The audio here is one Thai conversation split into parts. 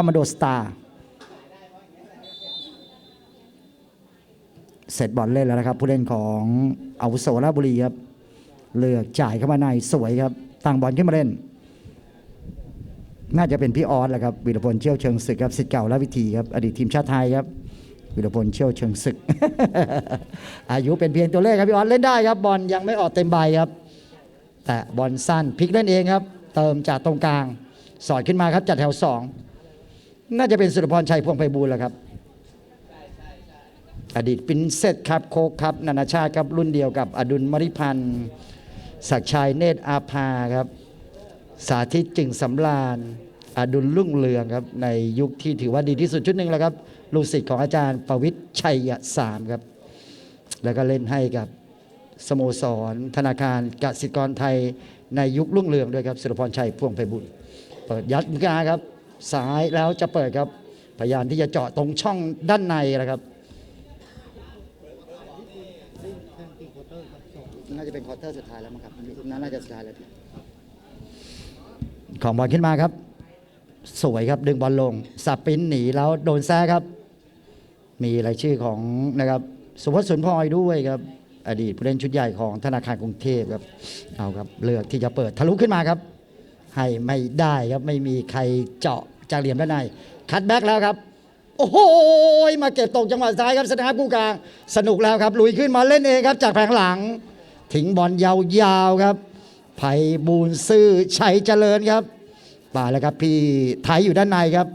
อมมานโดสตาร์เสร็จบอลเล่นแล้วนะครับ ผู้เล่นของอาวุโสราบุรีครับ เลือกจ่ายเข้ามาในสวยครับตั้งบอลขึ้นมาเล่น น่าจะเป็นพี่ออสแหละครับวีรพลเชี่ยวเชิงศึกครับสิทธิ์เก่าและวิธีครับอดีตทีมชาติไทยครับวีรพลเชี่ยวเชิงศึก อายุเป็นเพียงตัวเลขครับพี่ออสเล่นได้ครับบอลยังไม่ออกเต็มใบครับ แต่บอลสั้นพลิกเล่นเองครับ เติมจากตรงกลาง สอดขึ้นมาครับจัดแถวสอง น่าจะเป็นสุรพรชัยพวงไพบูลแหละครับ อดีตปินเซตครับโคกครับ นานาชาติครับรุ่นเดียวกับ อดุลมริพันธ์ศักชัยเนตรอาภาครับ สาธิตจึงสำราญ อดุลรุ่งเรืองครับ ในยุคที่ถือว่าดีที่สุดชุดหนึ่งแล้วครับ ลูกศิษย์ของอาจารย์ประวิทย์ชัยสามครับ แล้วก็เล่นให้กับสโมสร ธนาคารกสิกรไทยในยุครุ่งเรืองด้วยครับสุรพรชัยพ่วงไพบุญเปิดยัดกาครับ สายแล้วจะเปิดครับ พยายามที่จะเจาะตรงช่องด้านในนะครับน่าจะเป็นควอเตอร์สุดท้ายแล้วมั้งครับน่าจะสุดท้ายแล้วของบอลขึ้นมาครับ สวยครับดึงบอลลงสับปิ้นหนีแล้วโดนแซ่ครับ มีรายชื่อของนะครับสุพจน์สุนทรพลอยด้วยครับอดีตผู้เล่นชุดใหญ่ของธนาคารกรุงเทพครับเอาครับเลือกที่จะเปิดทะลุขึ้นมาครับ ให้ไม่ได้ครับไม่มีใครเจาะจากเหลี่ยมด้านในคัดแบ็กแล้วครับ โอ้โหมาเก็บตกจังหวะซ้ายครับสนามกู้กลาง สนุกแล้วครับ ลุยขึ้นมาเล่นเองครับ จากแผงหลังทิ้งบอลยาวๆครับ ไผ่บูนซื่อชัยเจริญครับป่าแล้วครับพี่ไทยอยู่ด้านในครับ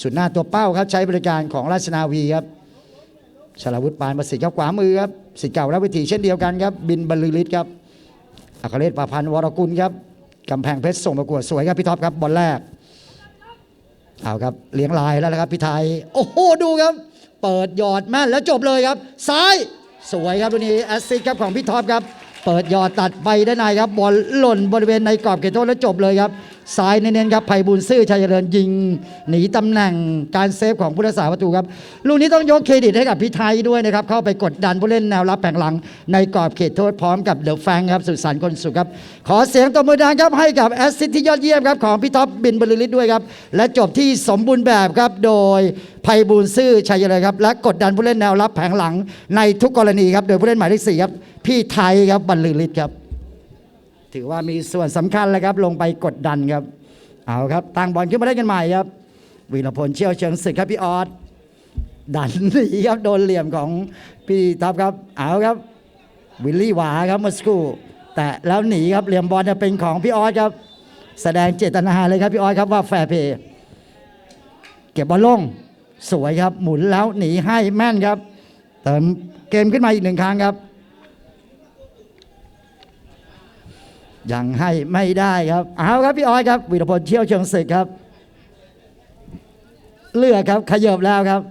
สุดหน้าตัวเป้าครับใช้บริการของราชนาวีครับชลาวุฒิปานประสิทธิ์ครับขวามือครับสิทธิ์เก่าและวิถีเช่นเดียวกันครับ บินบรรลือฤทธิ์ครับอัครเดชประพันธ์วรกุลครับ กำแพงเพชรส่งประกวดสวยครับพี่ท็อปครับบอลแรกเอาครับเลี้ยงลายแล้วนะครับพี่ไทย โอ้โหดูครับ เปิดหยอดแม่นแล้วจบเลยครับ ซ้ายสวยครับลูกนี้แอสซิสครับของพี่ท็อปครับ เปิดยอดตัดไปด้านในครับบอลหล่นบริเวณในกรอบเขตโทษแล้วจบเลยครับซ้ายเน้นๆครับไพบุญซื่อชัยเจริญยิง หนีตำแหน่งการเซฟของผู้รักษาประตูครับลูกนี้ต้องยกเครดิตให้กับพี่ไทยด้วยนะครับ เข้าไปกดดันผู้เล่นแนวรับแผงหลัง ในกรอบเขตโทษพร้อมกับเดอะแฟงครับสุดสันต์คนสุขครับ ขอเสียงตบมือดังครับให้กับแอสซิสต์ที่ยอดเยี่ยมครับของพี่ท็อปบินบรรลือฤทธิ์ด้วยครับและจบที่สมบูรณ์แบบครับโดยไพบูลซื่อชัยเจริญครับ และกดดันผู้เล่นแนวรับแผงหลังในทุกกรณีครับ โดยผู้เล่นหมายเลขสี่ครับ พี่ไทยครับบรรลือฤทธิ์ครับ ถือว่ามีส่วนสำคัญเลยครับ ลงไปกดดันครับ เอาครับตั้งบอลขึ้นมาได้กันใหม่ครับ วีรพลเชี่ยวเชิงศึกครับพี่ออสดันหนีครับโดนเหลี่ยมของพี่ท็อปครับ เอาครับ วิลลี่หวาครับมื่อสักครู่แต่แล้วหนีครับเหลี่ยมบอลจะเป็นของพี่ออสครับ แสดงเจตนาเลยครับพี่ออสครับว่าแฟร์เพย์เก็บบอลลง สวยครับ หมุนแล้วหนีให้แม่นครับ เติมเกมขึ้นมาอีกหนึ่งครั้งครับ ยังให้ไม่ได้ครับเอาครับพี่อ้อยครับวีรพลเชี่ยวเชิงศึกครับ เลือกครับขยบแล้วครับ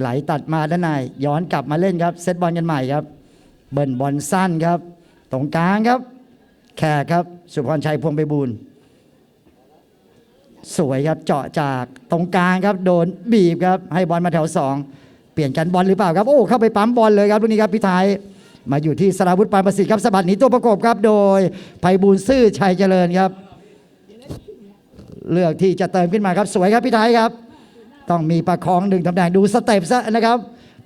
ไหลตัดมาด้านในย้อนกลับมาเล่นครับ เซตบอลกันใหม่ครับ เบิ้ลบอลสั้นครับ ตรงกลางครับ แขกครับ สุพรชัยพวงไปบูลย์ สวยครับเจาะจากตรงกลางครับโดนบีบครับให้บอลมาแถวสองเปลี่ยนกันบอลหรือเปล่าครับโอ้เข้าไปปั๊มบอลเลยครับลูกนี้ครับพี่ไทยมาอยู่ที่สราวุฒิปานประสิทธิ์ครับสะบัดหนีตัวประกบครับ โดยไพบูลซื่อชัยเจริญครับ เลือกที่จะเติมขึ้นมาครับสวยครับพี่ไทยครับ ต้องมีประคองหนึ่งตำแหน่งดูสเต็ปซะนะครับ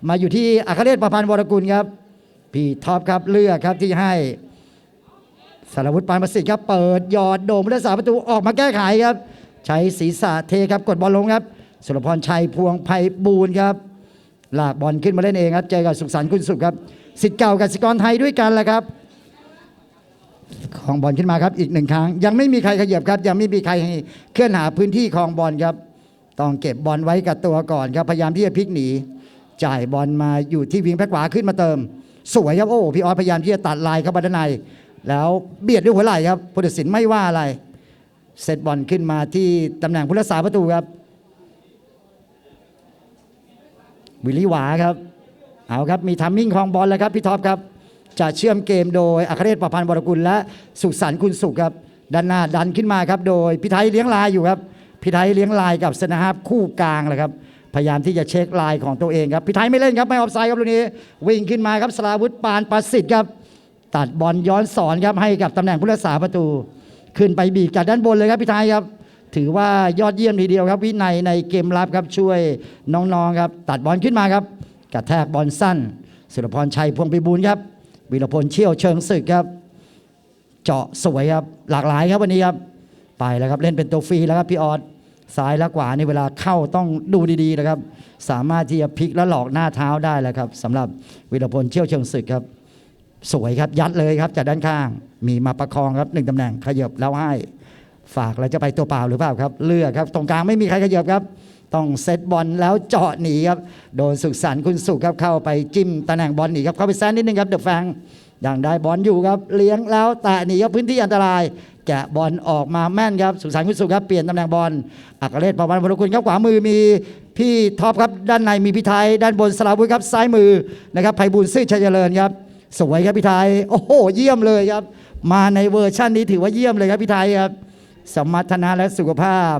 มาอยู่ที่อัครเดชประพันธ์วรกุลครับพี่ท็อปครับเลือกครับที่ให้สารวุฒิปานประสิทธิ์ครับเปิดยอดโด่งผู้รักษาประตูออกมาแก้ไขครับ ใช้ศีรษะเทครับกดบอลลงครับ สุรพรชัยพวงไพบูลครับลากบอลขึ้นมาเล่นเองครับเจอกับสุขสันต์คุณสุขครับสิทธิ์เก่ากับสิกรไทยด้วยกันแหละครับ ของบอลขึ้นมาครับอีกหนึ่งครั้ง ยังไม่มีใครขยับครับ ยังไม่มีใครเคลื่อนหาพื้นที่ของบอลครับ ต้องเก็บบอลไว้กับตัวก่อนครับพยายามที่จะพลิกหนี จ่ายบอลมาอยู่ที่วิงแพ็กขวาขึ้นมาเติม สวยครับโอ้พี่ออสพยายามที่จะตัดลายเข้ามาด้านใน แล้วเบียดด้วยหัวไหล่ครับผู้ตัดสินไม่ว่าอะไร เซตบอลขึ้นมาที่ตำแหน่งผู้รักษาประตูครับ วิลลี่หวาครับ เอาครับ มีทัมมิ่งของบอลแล้วครับ พี่ท็อปครับ จะเชื่อมเกมโดยอัครเดชประพันธ์วรกุลและสุขสันต์คุณสุขครับด้านหน้าดันขึ้นมาครับ โดยพี่ไทยเลี้ยงลายอยู่ครับพี่ไทยเลี้ยงลายกับสนาฮาบคู่กลางเลยครับพยายามที่จะเช็คลายของตัวเองครับพี่ไทยไม่เล่นครับไม่ออฟไซด์ครับลูกนี้ วิ่งขึ้นมาครับสลาวุธปานประสิทธิ์ครับ ตัดบอลย้อนสอนครับให้กับตำแหน่งผู้รักษาประตู ขึ้นไปบีบจากด้านบนเลยครับพี่ไทยครับ ถือว่ายอดเยี่ยมทีเดียวครับ วินัยในเกมรับครับช่วยน้องๆครับ ตัดบอลขึ้นมาครับ กระแทกบอลสั้น สุรพรชัยพวงพิบูลครับวีรพลเชี่ยวเชิงศึกครับ เจาะสวยครับหลากหลายครับวันนี้ครับไปแล้วครับเล่นเป็นตัวฟรีแล้วครับพี่ออสซ้ายและขวาในเวลาเข้าต้องดูดีๆนะครับ สามารถที่จะพลิกและหลอกหน้าเท้าได้แล้วครับสำหรับวีรพลเชี่ยวเชิงศึกครับ สวยครับยัดเลยครับจากด้านข้าง มีมาประคองครับหนึ่งตำแหน่งขยับแล้วให้ ฝากแล้วจะไปตัวเปล่าหรือเปล่าครับ เลือกครับตรงกลางไม่มีใครขยับครับ ต้องเซตบอลแล้วเจาะหนีครับโดนสุขสันต์คุณสุขครับเข้าไปจิ้มตำแหน่งบอลหนีครับเข้าไปแซนนิดนึงครับเดอะแฟงยังได้บอลอยู่ครับ เลี้ยงแล้วแต่หนีครับพื้นที่อันตรายแกะบอลออกมาแม่นครับสุขสันคุณสุขครับเปลี่ยนตำแหน่งบอลอัครเดชประวันพลคุณครับขวามือมีพี่ท็อปครับด้านในมีพี่ไทยด้านบนสลาวุธครับซ้ายมือนะครับไพบูลย์ซื่อชัยเจริญครับ สวยครับพี่ไทย โอ้โห เยี่ยมเลยครับ มาในเวอร์ชั่นนี้ถือว่าเยี่ยมเลยครับพี่ไทยครับ สมรรถนะและสุขภาพ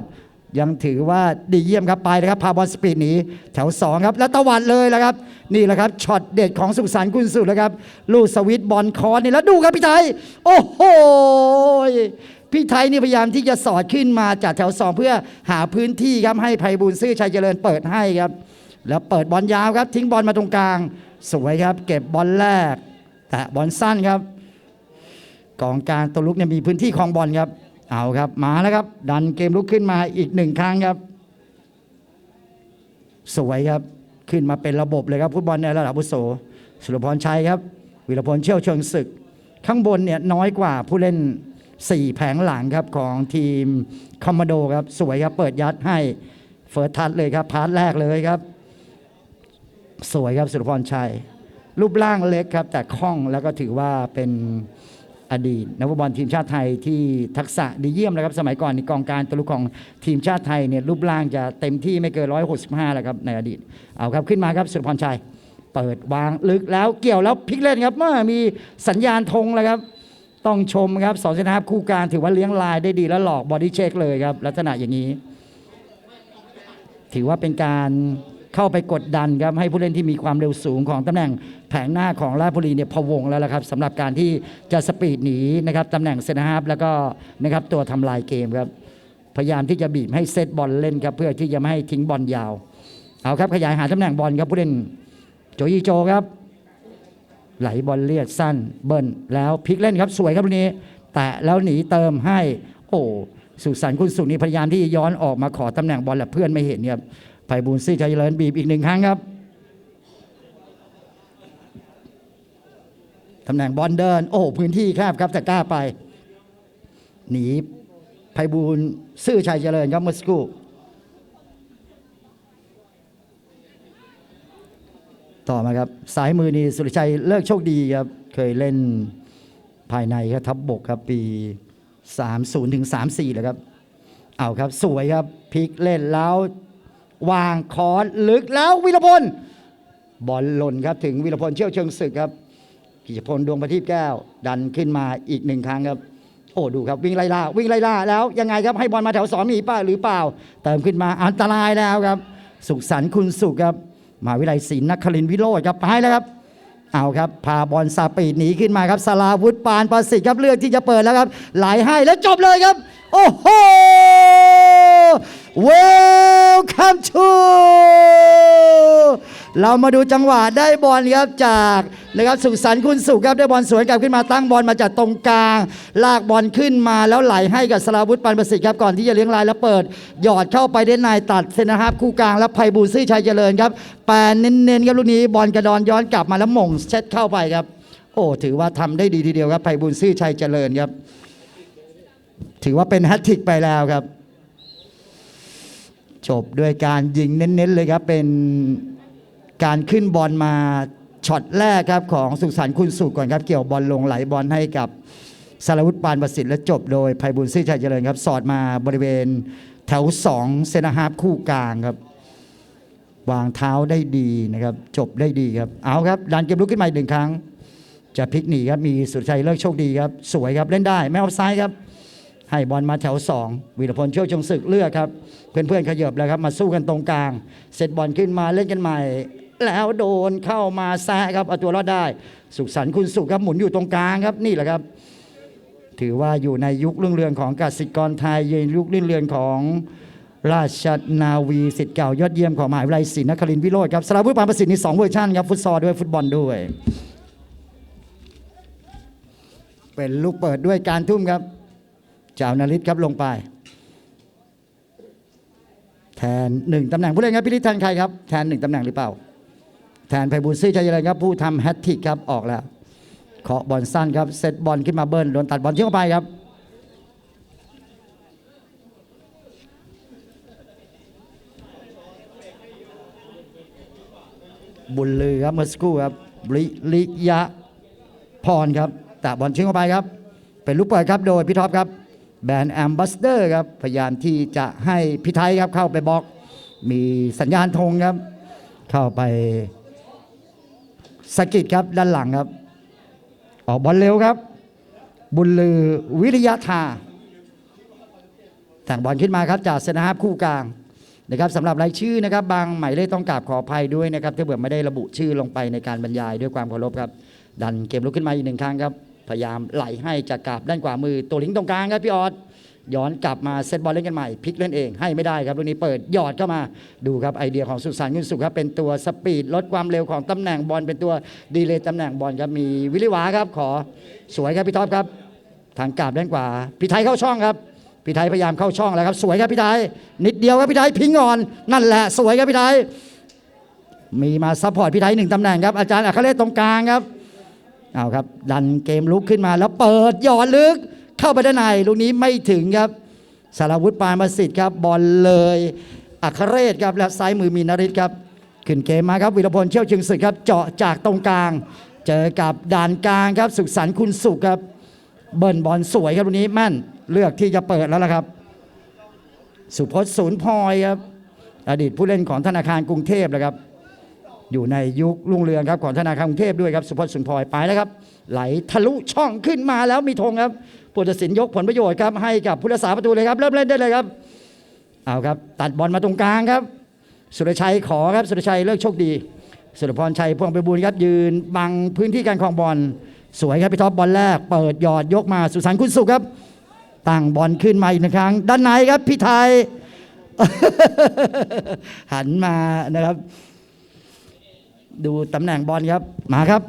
ยังถือว่าดีเยี่ยมครับไปนะครับ พาบอลสปีดหนีแถว 2 ครับ แล้วตะวัดเลยแล้วครับ นี่แหละครับช็อตเด็ดของสุขสันต์กุลสุดแล้วครับ ลูกสวิตบอลคอนนี่แล้วดูครับพี่ไทย โอ้โหพี่ไทยนี่พยายามที่จะสอดขึ้นมาจากแถว 2 เพื่อหาพื้นที่ครับให้ไพบูลซื่อชัยเจริญเปิดให้ครับ แล้วเปิดบอลยาวครับ ทิ้งบอลมาตรงกลาง สวยครับ เก็บบอลแรก แตะบอลสั้นครับกองกางตัวลุกเนี่ยมีพื้นที่ครองบอลครับ เอาครับ มาแล้วครับ ดันเกมลุกขึ้นมาอีกหนึ่งครั้งครับ สวยครับขึ้นมาเป็นระบบเลยครับฟุตบอลในระดับอาวุโสสุรพรชัยครับ วิรพลเชี่ยวเชิงศึก ข้างบนเนี่ยน้อยกว่าผู้เล่น 4 แผงหลังครับของทีมคอมมานโดครับ สวยครับ เปิดยัดให้เฟิร์สทัชเลยครับพาร์ทแรกเลยครับ สวยครับสุรพรชัย รูปร่างเล็กครับ แต่คล่องแล้วก็ถือว่าเป็นอดีตนักฟุตบอลทีมชาติไทยที่ทักษะดีเยี่ยมนะครับ สมัยก่อนในกองการตัวลุกของทีมชาติไทยเนี่ยรูปร่างจะเต็มที่ไม่เกิน 165 แล้วครับในอดีต เอาครับขึ้นมาครับสุรพรชัย เปิดวางลึกแล้วเกี่ยวแล้วพลิกเล่นครับเมื่อมีสัญญาณธงแล้วครับ ต้องชมครับสองเซนทรัพคู่การถือว่าเลี้ยงลายได้ดีและหลอกบอดี้เช็คเลยครับลักษณะอย่างนี้ ถือว่าเป็นการ เข้าไปกดดันครับให้ผู้เล่นที่มีความเร็วสูงของตำแหน่งแผงหน้าของราชบุรีเนี่ยพะวงแล้วละครับสำหรับการที่จะสปีดหนีนะครับตำแหน่งเซนฮาร์ฟแล้วก็นะครับตัวทำลายเกมครับพยายามที่จะบีบให้เซตบอลเล่นครับเพื่อที่จะไม่ให้ทิ้งบอลยาวเอาครับขยายหาตำแหน่งบอลครับผู้เล่นโจยีโจครับ ไหลบอลเลียดสั้นเบิ้ลแล้วพลิกเล่นครับสวยครับลูกนี้ แตะแล้วหนีเติมให้ โอ้สุขสันต์คุณสุขนี่พยายามที่จะย้อนออกมาขอตำแหน่งบอลแหละเพื่อนไม่เห็นครับ ไพบูลซื่อชัยเจริญบีบอีกหนึ่งครั้งครับตำแหน่งบอลเดิน โอ้พื้นที่แคบครับแต่กล้าไป หนีไพบูลซื่อชัยเจริญครับเมื่อสักครู่ต่อมาครับ สายมือนี่สุรชัยเลิกโชคดีครับ เคยเล่นภายในครับทับบกครับ ปี 30ถึง34เลยครับ เอาครับ สวยครับพลิกเล่นแล้ว วางคอนลึกแล้ววิรพลบอลหล่นครับถึงวิรพลเชี่ยวเชิงศึกครับกิจพลดวงประทีปแก้ว ดันขึ้นมาอีกหนึ่งครั้งครับ โอ้ดูครับวิ่งไล่ล่าวิ่งไล่ล่าแล้วยังไงครับให้บอลมาแถวสองมีป้าหรือเปล่า เติมขึ้นมาอันตรายแล้วครับ สุขสันต์คุณสุขครับมหาวิทยาลัยศรีนครินทร์วิโรจน์ครับไปแล้วครับเอาครับพาบอลซาปีดหนีขึ้นมาครับสลาวุธปานประสิทธิ์ครับเลือกที่จะเปิดแล้วครับไหลให้แล้วจบเลยครับ โอ้โห Welcome to เรามาดูจังหวะได้บอลครับจากนะครับสุขสันต์คุณสุขครับได้บอลสวนกลับขึ้นมาตั้งบอลมาจากตรงกลาง ลากบอลขึ้นมาแล้วไหลให้กับสลาวุธปานประสิทธิ์ครับก่อนที่จะเลี้ยงลายแล้วเปิด หยอดเข้าไปได้นายตัดเซนนะครับคู่กลางแล้วไพบูลซื่ชัยเจริญครับแปนเน้นๆครับลูกนี้บอลกระดอนย้อนกลับมาแล้วหม่งเช็ดเข้าไปครับ โอ้ถือว่าทำได้ดีทีเดียวครับไพบูลซื่ชัยเจริญครับ ถือว่าเป็นแฮตทริกไปแล้วครับ จบด้วยการยิงเน้นๆเลยครับ เป็นการขึ้นบอลมาช็อตแรกครับของสุขสันต์คุณสุขก่อนครับ เกี่ยวบอลลงไหลบอลให้กับสารวุฒิปานประสิทธิ์และจบโดยไพบุญซื่อชัยเจริญครับ สอดมาบริเวณแถวสองเซนฮาร์ฟคู่กลางครับ วางเท้าได้ดีนะครับ จบได้ดีครับ เอาครับ ดันเกมลุกขึ้นมาอีกหนึ่งครั้ง จะพลิกหนีครับ มีสุรชัยเลิกโชคดีครับ สวยครับเล่นได้ ไม่ออฟไซด์ครับ ให้บอลมาแถวสองวีรพลเชี่ยวชงศึกเลือกครับ เพื่อนๆขยับแล้วครับ มาสู้กันตรงกลาง เสร็จบอลขึ้นมาเล่นกันใหม่ แล้วโดนเข้ามาแซะครับเอาตัวรอดได้ สุขสันต์คุณสุขครับหมุนอยู่ตรงกลางครับนี่แหละครับ ถือว่าอยู่ในยุครุ่งเรืองของกสิกรไทยในยุครุ่งเรืองของราชนาวีสิทธิ์เก่ายอดเยี่ยมของมหาวิทยาลัยศรีนครินทร์วิโรจน์ครับสราวุฒิปานประสิทธิ์นี่สองเวอร์ชันครับฟุตซอลด้วยฟุตบอลด้วย เป็นลูกเปิดด้วยการทุ่มครับ จ้านาริศครับลงไป แทนหนึ่งตำแหน่งผู้เล่นครับพิริธแทนใครครับแทนหนึ่งตำแหน่งหรือเปล่า แทนไพบูลซื่อชัยเจริญครับผู้ทำแฮตทิกครับออกแล้วเคาะบอลสั้นครับเซตบอลขึ้นมาเบิ้ลโดนตัดบอลเชื่อเข้าไปครับบุญลือครับเมื่อสักครู่ครับลิลิยะพรครับแต่บอลชื่อเข้าไปครับ เป็นลูกเปิดครับโดยพี่ท็อปครับ แบรนด์แอมบัสเดอร์ครับพยายามที่จะให้พี่ไทยครับเข้าไปบล็อก มีสัญญาณธงครับ เข้าไปสะกิดครับด้านหลังครับ ออกบอลเร็วครับ บุญลือวิริยะธาแต่งบอลขึ้นมาครับจากเซนาฮาฟคู่กลางนะครับสำหรับรายชื่อนะครับ บางหมายเลขต้องกราบขออภัยด้วยนะครับถ้าเบื่อไม่ได้ระบุชื่อลงไปในการบรรยายด้วยความเคารพครับ ดันเกมลุกขึ้นมาอีกหนึ่งครั้งครับ พยายามไหลให้จากกาบด้านขวามือตัวลิงตรงกลางครับพี่ออสย้อนกลับมาเซตบอลเล่นกันใหม่พลิกเล่นเองให้ไม่ได้ครับลูกนี้เปิดหยอดเข้ามาดูครับไอเดียของสุสานกุนสุขครับเป็นตัวสปีดลดความเร็วของตำแหน่งบอลเป็นตัวดีเลย์ตำแหน่งบอลครับมีวิลิวาครับขอสวยครับพี่ท็อปครับ ทางกราบด้านขวาพี่ไทยเข้าช่องครับพี่ไทยพยายามเข้าช่องแล้วครับสวยครับพี่ไทยนิดเดียวครับพี่ไทยพิงอ่อนนั่นแหละสวยครับพี่ไทยมีมาซัพพอร์ตพี่ไทยหนึ่งตำแหน่งครับอาจารย์อัครเรศตรงกลางครับ เอาครับ ดันเกมลุกขึ้นมาแล้วเปิดหยอดลึก เข้าไปด้านในลูกนี้ไม่ถึงครับ สารวุฒิปานประสิทธิ์ครับบอลเลยอัครเรศครับและซ้ายมือมีนริศครับขึ้นเกมมาครับวิรพลเชี่ยวชึงศึกครับเจาะจากตรงกลาง เจอกับด่านกลางครับสุขสันต์คุณสุขครับ เบิ้ลบอลสวยครับลูกนี้แม่นเลือกที่จะเปิดแล้วล่ะครับ สุพจน์ศูนย์พลอยครับอดีตผู้เล่นของธนาคารกรุงเทพนะครับ อยู่ในยุครุ่งเรืองครับของธนาคารกรุงเทพด้วยครับสุพจน์สุนทรไปแล้วครับ ไหลทะลุช่องขึ้นมาแล้วมีธงครับผู้ตัดสินยกผลประโยชน์ครับให้กับผู้รักษาประตูเลยครับ เริ่มเล่นได้เลยครับเอาครับ ตัดบอลมาตรงกลางครับ สุรชัยขอครับสุรชัยเลิกโชคดี สุรพรชัยพวงไปบูลย์ครับยืนบังพื้นที่การครองบอลสวยครับพี่ท็อปบอลแรก เปิดยอดยกมาสุสานคุณสุขครับตั้งบอลขึ้นมาอีกหนึ่งครั้ง ด้านในครับพี่ไทยหันมานะครับ ดูตำแหน่งบอลครับ มาครับ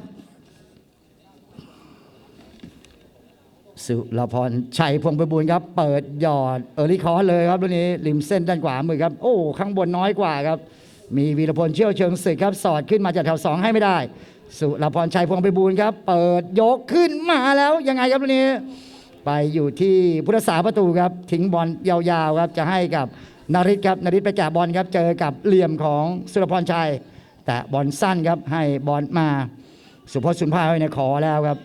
สุรพรชัยพงศ์ไปบูลย์ครับ เปิดหยอดเออริคอร์เลยครับลูกนี้ริมเส้นด้านขวามือครับ โอ้ข้างบนน้อยกว่าครับ มีวีรพลเชี่ยวเชิงศึกครับ สอดขึ้นมาจากแถวสองให้ไม่ได้ สุรพรชัยพงศ์ไปบูลย์ครับ เปิดยกขึ้นมาแล้วยังไงครับลูกนี้ ไปอยู่ที่ผู้รักษาประตูครับ ทิ้งบอลยาวๆครับจะให้กับนาริศครับนาริศไปแกะบอลครับเจอกับเหลี่ยมของสุรพรชัย แต่บอลสั้นครับให้บอลมาสุพจน์สุนทรภาเนี่ยขอแล้วครับ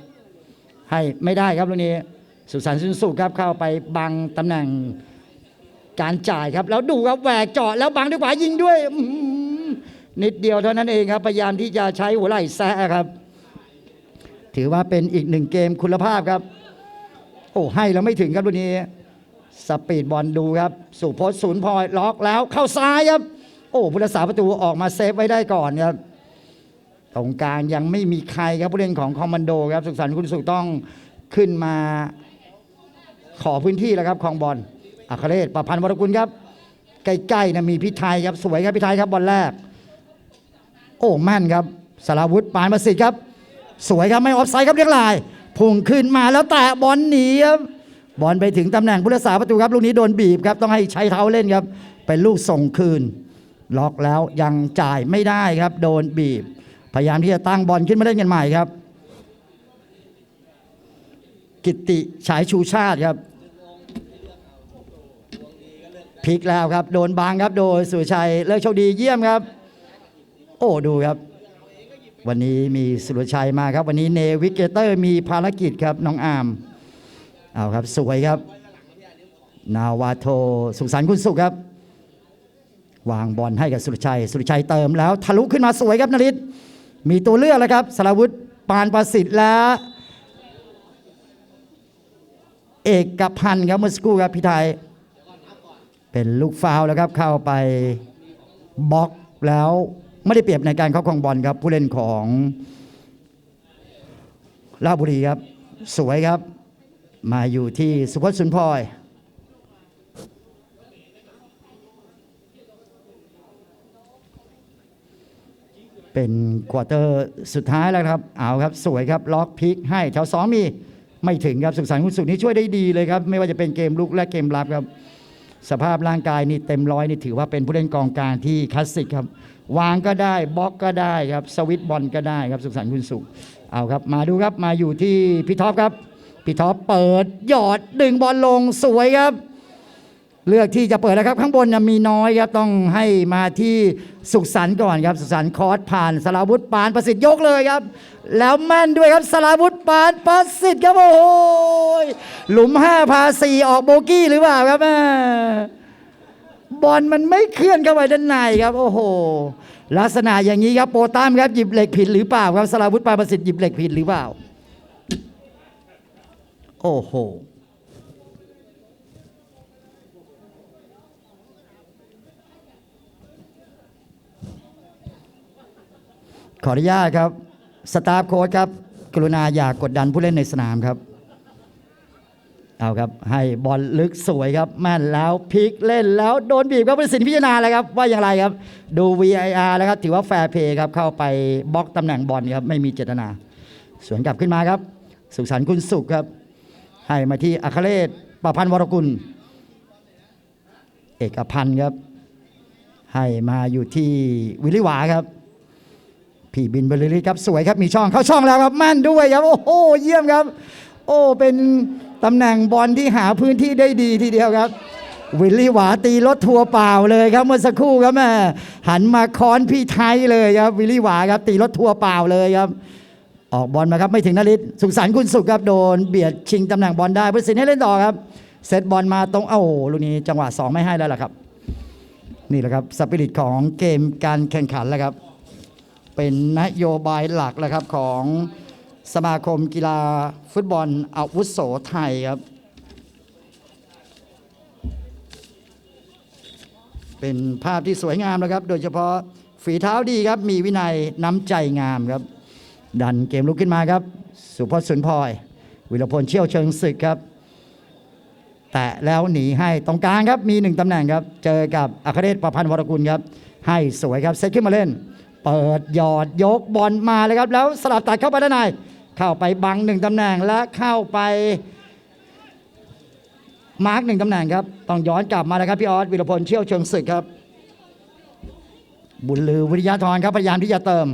ให้ไม่ได้ครับลูกนี้สุสานสุนสุครับเข้าไปบังตำแหน่งการจ่ายครับ แล้วดูครับแหวกเจาะแล้วบังด้วยขวายิงด้วยนิดเดียวเท่านั้นเองครับพยายามที่จะใช้หัวไหล่แซะครับ ถือว่าเป็นอีกหนึ่งเกมคุณภาพครับ โอ้ให้แล้วไม่ถึงครับลูกนี้ สปีดบอลดูครับ สุพจน์ศูนย์พลอยล็อกแล้วเข้าซ้ายครับ โอ้ผู้รักษาประตูออกมาเซฟไว้ได้ก่อนครับตรงกลางยังไม่มีใครครับผู้เล่นของคอมมานโดครับสุขสันต์คุณสุขต้องขึ้นมาขอพื้นที่แล้วครับของบอลอัครเรศประพันธ์วรกุลครับ ใกล้ๆนะมีพิไทยครับสวยครับพิไทยครับบอลแรก โอ้แม่นครับสารวุฒิปานประสิทธิ์ครับ สวยครับไม่ออฟไซด์ครับเรียกลายพุ่งขึ้นมาแล้วแตะบอลหนีครับบอลไปถึงตำแหน่งผู้รักษาประตูครับลูกนี้โดนบีบครับต้องให้ใช้เท้าเล่นครับเป็นลูกส่งคืน ล็อกแล้วยังจ่ายไม่ได้ครับ โดนบีบ พยายามที่จะตั้งบอลขึ้นมาเล่นกันใหม่ครับ กิติฉายชูชาติครับพลิกแล้วครับ โดนบางครับโดยสุรชัยเลิกโชคดีเยี่ยมครับ โอ้ดูครับ วันนี้มีสุรชัยมาครับ วันนี้เนวิกเกเตอร์มีภารกิจครับน้องอามเอาครับสวยครับ นาวาโทสุขสันต์คุณสุขครับ วางบอลให้กับสุรชัย สุรชัยเติมแล้วทะลุขึ้นมาสวยครับนริศมีตัวเลือกแล้วครับสราวุธปานประสิทธิ์และเอกกับพันธ์ครับเมื่อสักครู่ครับพี่ไทย เป็นลูกฟาวแล้วครับเข้าไปบล็อกแล้วไม่ได้เปรียบในการครอบครองบอลครับ ผู้เล่นของราชบุรีครับ สวยครับ มาอยู่ที่สุพจน์สุนทรพลอย เป็นควอเตอร์สุดท้ายแล้วครับเอาครับสวยครับล็อกพลิกให้แถวสองมีไม่ถึงครับสุขสันต์คุณสุขนี้ช่วยได้ดีเลยครับ ไม่ว่าจะเป็นเกมลุกและเกมรับครับ สภาพร่างกายนี่เต็มร้อยนี่ถือว่าเป็นผู้เล่นกองกลางที่คลาสสิกครับ วางก็ได้บล็อกก็ได้ครับสวิตบอลก็ได้ครับสุขสันต์คุณสุขเอาครับ มาดูครับมาอยู่ที่พี่ท็อปครับพี่ท็อปเปิดหยอดดึงบอลลงสวยครับ เลือกที่จะเปิดแล้วครับ ข้างบนนะมีน้อยครับ ต้องให้มาที่สุขสันต์ก่อนครับ สุขสันต์คอร์สผ่านสลาวุธปานประสิทธิ์ยกเลยครับ แล้วแม่นด้วยครับสลาวุธปานประสิทธิ์ครับโอ้โหหลุมห้าพาสี่ออกโบกี้หรือเปล่าครับแม่บอลมันไม่เคลื่อนเข้าไปด้านในครับ โอ้โห ลักษณะอย่างนี้ครับโปรตามครับหยิบเหล็กผิดหรือเปล่าครับสลาวุธปานประสิทธิ์หยิบเหล็กผิดหรือเปล่า โอ้โห ขออนุญาตครับ สตาฟโค้ชครับ กรุณาอย่ากกดดันผู้เล่นในสนามครับ เอาครับ ให้บอลลึกสวยครับแม่นแล้วพลิกเล่นแล้วโดนบีบครับเป็นสินพิจารณาแล้วครับ ว่าอย่างไรครับ ดู VIR แล้วครับ ถือว่าแฟร์เพย์ครับ เข้าไปบล็อกตำแหน่งบอลครับ ไม่มีเจตนา สวนกลับขึ้นมาครับ สุขสันต์คุณสุขครับ ให้มาที่อัคเรศประพันธ์วรกุล เอกพันธ์ครับ ให้มาอยู่ที่วิลิวาครับ พี่บินบริลิตครับสวยครับมีช่องเข้าช่องแล้วครับแม่นด้วยครับโอ้โหเยี่ยมครับ โอ้เป็นตำแหน่งบอลที่หาพื้นที่ได้ดีทีเดียวครับ วิลลี่หวาตีรถทัวร์เปล่าเลยครับเมื่อสักครู่ครับแม่หันมาค้อนพี่ไทยเลยครับวิลลี่หวาครับตีรถทัวร์เปล่าเลยครับ ออกบอลมาครับไม่ถึงนาริศสุขสันต์คุณสุขครับโดนเบียดชิงตำแหน่งบอลได้พื่อสินให้เล่นต่อครับเซตบอลมาตรงเอ้ลูกนี้จังหวะสองไม่ให้แล้วล่ะครับ นี่แหละครับสปิริตของเกมการแข่งขันแล้วครับ เป็นนโยบายหลักแล้วครับของสมาคมกีฬาฟุตบอลอาวุโสไทยครับ เป็นภาพที่สวยงามแล้วครับ โดยเฉพาะฝีเท้าดีครับ มีวินัยน้ำใจงามครับ ดันเกมลุกขึ้นมาครับ สุพจน์สุนทรพลอยวิรพลเชี่ยวเชิงศึกครับ แตะแล้วหนีให้ตรงกลางครับมีหนึ่งตำแหน่งครับ เจอกับอัครเดชประพันธ์วรกุลครับ ให้สวยครับเซตขึ้นมาเล่น เปิดหยอดยกบอลมาเลยครับ แล้วสลับตัดเข้าไปด้านในเข้าไปบังหนึ่งตำแหน่งและเข้าไป มาร์กหนึ่งตำแหน่งครับ ต้องย้อนกลับมาแล้วครับพี่ออสวิรพลเชี่ยวเชิงศึกครับ บุญลือวิทยาธรครับพยายามที่จะเติม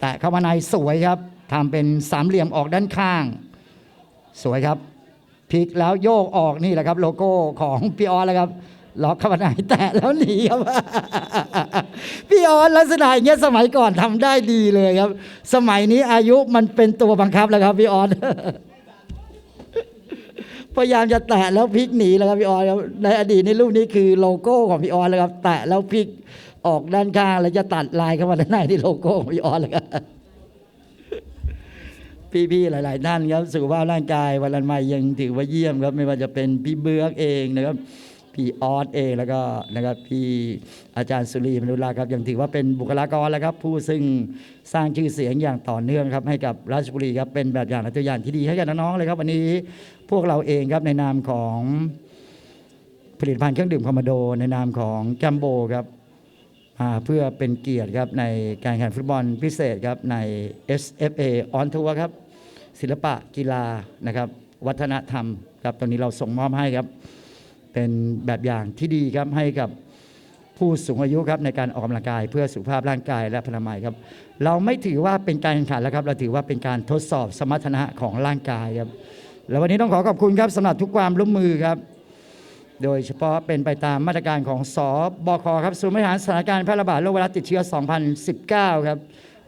แต่เข้ามาในสวยครับทำเป็นสามเหลี่ยมออกด้านข้าง สวยครับพลิกแล้วโยกออกนี่แหละครับ โลโก้ของพี่ออสแล้วครับ ล็อกเข้ามาในแตะแล้วหนีครับพี่ออสลักษณะอย่างเงี้ยสมัยก่อนทำได้ดีเลยครับ สมัยนี้อายุมันเป็นตัวบังคับแล้วครับพี่ออสพยายามจะแตะแล้วพลิกหนีแล้วครับพี่ออสครับในอดีตในรูปนี้คือโลโก้ของพี่ออสแล้วครับ แตะแล้วพลิกออกด้านข้างแล้วจะตัดลายเข้ามาด้านในที่โลโก้ของพี่ออสแล้วครับพี่ๆหลาย ๆ ท่านครับสุขภาพร่างกายวันละไม่ยังถือว่าเยี่ยมครับ ไม่ว่าจะเป็นพี่เบือกเองนะครับ พี่ออสเองแล้วก็นะครับพี่อาจารย์สุรีมนุราครับยังถือว่าเป็นบุคลากรแล้วครับ ผู้ซึ่งสร้างชื่อเสียงอย่างต่อเนื่องครับให้กับราชบุรีครับเป็นแบบอย่างและตัวอย่างที่ดีให้กับน้องๆเลยครับ วันนี้พวกเราเองครับในนามของผลิตภัณฑ์เครื่องดื่มคอมโด ในนามของแกมโบครับเพื่อเป็นเกียรติครับในการแข่งฟุตบอลพิเศษครับใน SFA ออนทัวร์ครับศิลปะกีฬานะครับ วัฒนธรรมครับตอนนี้เราส่งมอบให้ครับ เป็นแบบอย่างที่ดีครับให้กับผู้สูงอายุครับในการออกกำลังกายเพื่อสุขภาพร่างกายและพลามัยครับ เราไม่ถือว่าเป็นการแข่งขันแล้วครับ เราถือว่าเป็นการทดสอบสมรรถนะของร่างกายครับ แล้ววันนี้ต้องขอขอบคุณครับสำหรับทุกความร่วมมือครับ โดยเฉพาะเป็นไปตามมาตรการของสบคครับศูนย์บริหารสถานการณ์แพร่ระบาดโรคไวรัสติดเชื้อ 2019 ครับ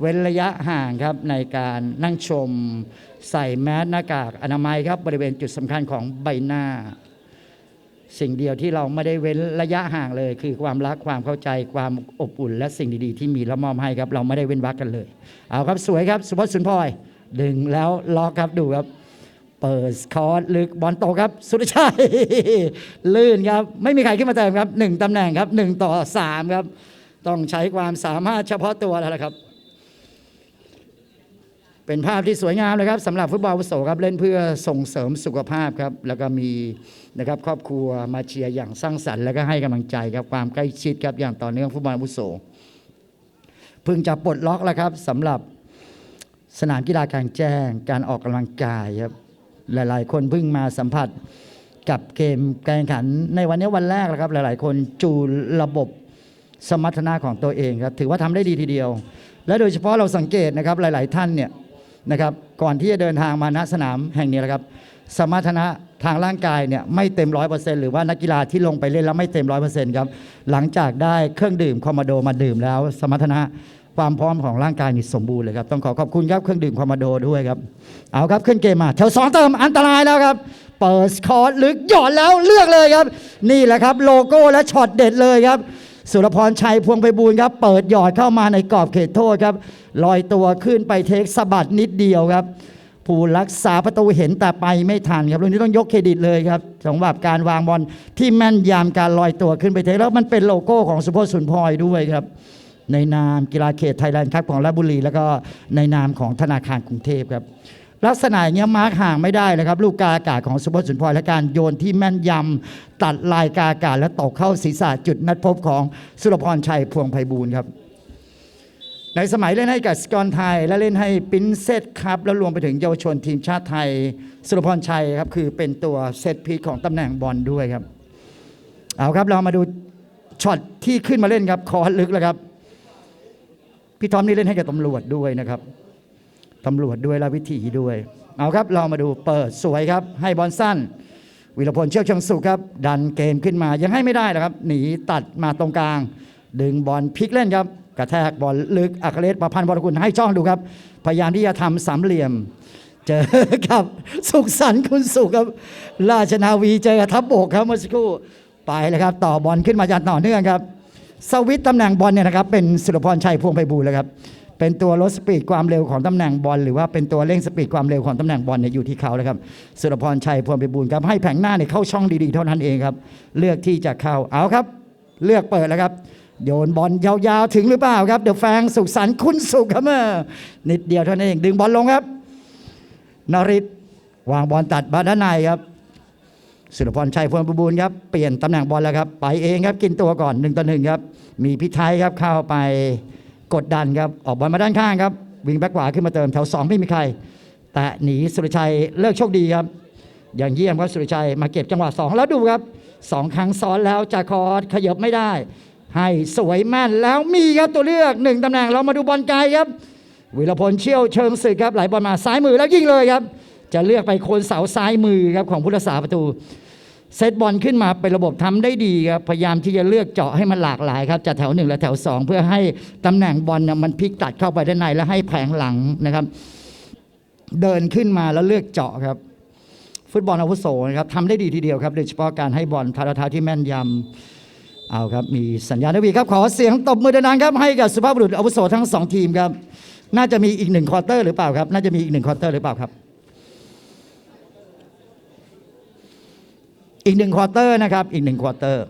เว้นระยะห่างครับในการนั่งชม ใส่แมสหน้ากากอนามัยครับบริเวณจุดสำคัญของใบหน้า สิ่งเดียวที่เราไม่ได้เว้นระยะห่างเลย คือความรักความเข้าใจความอบอุ่น และสิ่งดีๆ ที่มีและมอบให้ครับ เราไม่ได้เว้นวรรคกันเลย เอาครับสวยครับ สุพจน์สุนทรพลอยดึงแล้วล็อกครับดูครับ เปิดคอร์สลึกบอลโตครับ สุรชัยลื่นครับ ไม่มีใครขึ้นมาเติมครับหนึ่งตำแหน่งครับหนึ่งต่อสามครับ ต้องใช้ความสามารถเฉพาะตัวแล้วล่ะครับ เป็นภาพที่สวยงามเลยครับสำหรับฟุตบอลวุโสครับเล่นเพื่อส่งเสริมสุขภาพครับแล้วก็มีนะครับครอบครัวมาเชียร์อย่างสร้างสรรค์แล้วก็ให้กำลังใจครับความใกล้ชิดครับอย่างต่อเนื่องฟุตบอลวุโสเพิ่งจะปลดล็อกแล้วครับสำหรับสนามกีฬากลางแจ้ง การออกกำลังกายครับหลาย ๆ คนเพิ่งมาสัมผัสกับเกมการแข่งขันในวันนี้วันแรกแล้วครับ หลาย ๆ คนจูนระบบสมรรถนะของตัวเองครับถือว่าทำได้ดีทีเดียว และโดยเฉพาะเราสังเกตนะครับหลาย ๆ ท่านเนี่ย นะครับก่อนที่จะเดินทางมาณสนามแห่งนี้นะครับ สมรรถนะทางร่างกายเนี่ยไม่เต็มร้อยเปอร์เซ็นต์หรือว่านักกีฬาที่ลงไปเล่นแล้วไม่เต็มร้อยเปอร์เซ็นต์ครับหลังจากได้เครื่องดื่มคอมมาโดมาดื่มแล้ว สมรรถนะความพร้อมของร่างกายนี่สมบูรณ์เลยครับ ต้องขอขอบคุณครับเครื่องดื่มคอมมาโดด้วยครับ เอาครับขึ้นเกมมาแถวสองเติมอันตรายแล้วครับ เปิดคอร์สลึกหย่อนแล้วเลือกเลยครับ นี่แหละครับโลโก้และช็อตเด็ดเลยครับ สุรพรชัยพวงไพบูลครับ เปิดหยอดเข้ามาในกรอบเขตโทษครับลอยตัวขึ้นไปเทคสะบัดนิดเดียวครับ ผู้รักษาประตูเห็นแต่ไปไม่ทันครับเรื่องนี้ต้องยกเครดิตเลยครับสำหรับการวางบอลที่แม่นยำการลอยตัวขึ้นไปเทคแล้วมันเป็นโลโก้ของสุพจน์สุนทรด้วยครับ ในนามกีฬาเขตไทยแลนด์ครับของราชบุรี แล้วก็ในนามของธนาคารกรุงเทพครับ ลักษณะอย่างเงี้ยมาร์กห่างไม่ได้เลยครับ ลูกกาอากาศของสุพจน์สุนทรและการโยนที่แม่นยำตัดลายกาอากาศและตกเข้าศีรษะจุดนัดพบของสุรพรชัยพวงไพบูลครับ ในสมัยเล่นให้กับสกอรไทย และเล่นให้ปรินเซตครับ แล้วรวมไปถึงเยาวชนทีมชาติไทย สุรพรชัยครับคือเป็นตัวเซตพีของตำแหน่งบอลด้วยครับ เอาครับเรามาดูช็อตที่ขึ้นมาเล่นครับคอลึกแล้วครับพี่ทอมนี่เล่นให้กับตำรวจด้วยนะครับ ตำรวจด้วยและวิถีด้วย เอาครับเรามาดูเปิดสวยครับ ให้บอลสั้น วิรพลเชือกเชิงสุครับ ดันเกมขึ้นมายังให้ไม่ได้นะครับ หนีตัดมาตรงกลาง ดึงบอลพลิกเล่นครับ กระแทกบอลลึกอัครเดชประพันธ์บอลคุณให้จ้องดูครับ พยายามที่จะทำสามเหลี่ยม เจอกับสุขสันต์คุณสุขครับ ราชนาวีเจอกับบกครับเมื่อสักครู่ไปเลยครับ ต่อบอลขึ้นมาอย่างต่อเนื่องครับสวิตตำแหน่งบอลเนี่ยนะครับเป็นสุรพรชัยพวงไพบูลย์เลยครับ เป็นตัวลดสปีดความเร็วของตำแหน่งบอลหรือว่าเป็นตัวเร่งสปีดความเร็วของตำแหน่งบอลเนี่ยอยู่ที่เขาเลยครับสุรพรชัยพวงไพบูลครับให้แผงหน้าเนี่ยเข้าช่องดีๆเท่านั้นเองครับ เลือกที่จะเข้าเอาครับ เลือกเปิดแล้วครับโยนบอลยาวๆถึงหรือเปล่าครับเดี๋ยวแฟงสุขสันต์คุณสุขครับเมื่อนิดเดียวเท่านั้นเองดึงบอลลงครับนริศวางบอลตัดมาด้านในครับสุรพรชัยพวงประบูลครับเปลี่ยนตำแหน่งบอลแล้วครับไปเองครับกินตัวก่อนหนึ่งต่อหนึ่งครับ มีพิทัยครับเข้าไป กดดันครับ ออกบอลมาด้านข้างครับ วิ่งแบ็กขวาขึ้นมาเติมแถวสองไม่มีใคร แต่หนีสุรชัยเลิกโชคดีครับ อย่างเยี่ยมครับสุรชัยมาเก็บจังหวะสองแล้วดูครับสองครั้งซ้อนแล้วจาคอร์ดขยับไม่ได้ ให้สวยแม่นแล้วมีครับตัวเลือกหนึ่งตำแหน่งเรามาดูบอลไกลครับวิรพลเชี่ยวเชิงศึกครับไหลบอลมาซ้ายมือแล้วยิงเลยครับ จะเลือกไปโคนเสาซ้ายมือครับของผู้รักษาประตู เซตบอลขึ้นมาเป็นระบบทำได้ดีครับพยายามที่จะเลือกเจาะให้มันหลากหลายครับจากแถวหนึ่งและแถวสองเพื่อให้ตำแหน่งบอลเนี่ยมันพลิกตัดเข้าไปด้านในแล้วให้แผงหลังนะครับ เดินขึ้นมาแล้วเลือกเจาะครับ ฟุตบอลอาวุโสนะครับทำได้ดีทีเดียวครับโดยเฉพาะการให้บอลทาราทาที่แม่นยำเอาครับมีสัญญาณวีครับขอเสียงตบมือดังๆครับให้กับสุภาพบุรุษอาวุโสทั้งสองทีมครับน่าจะมีอีกหนึ่งควอเตอร์หรือเปล่าครับ น่าจะมีอีกหนึ่งควอเตอร์หรือเปล่าครับ อีกหนึ่งควอเตอร์นะครับ อีกหนึ่งควอเตอร์